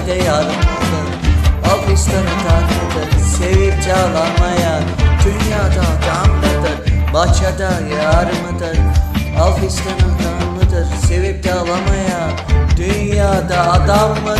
hadi yarımda Alkışların tatlıdır Sevip çalanmayan Dünyada damladır Bahçede yarımıdır Alkışların tanrıdır Sevip çalamayan Dünyada adam mı?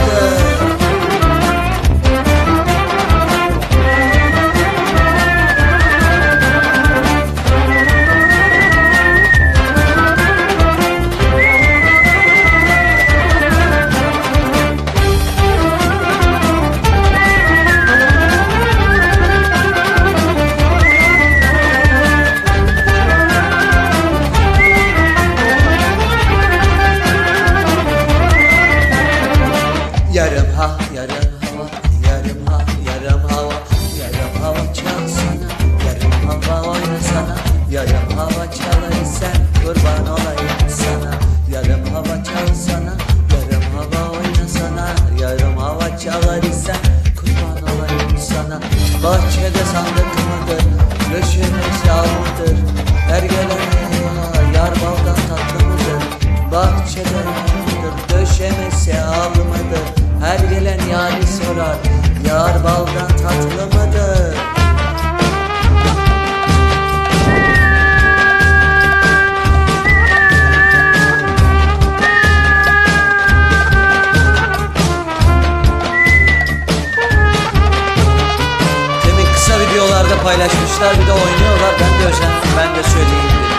Kurban olayım sana. Bahçede sandım paylaşmışlar bir de oynuyorlar. Ben de özendim ben de söyleyeyim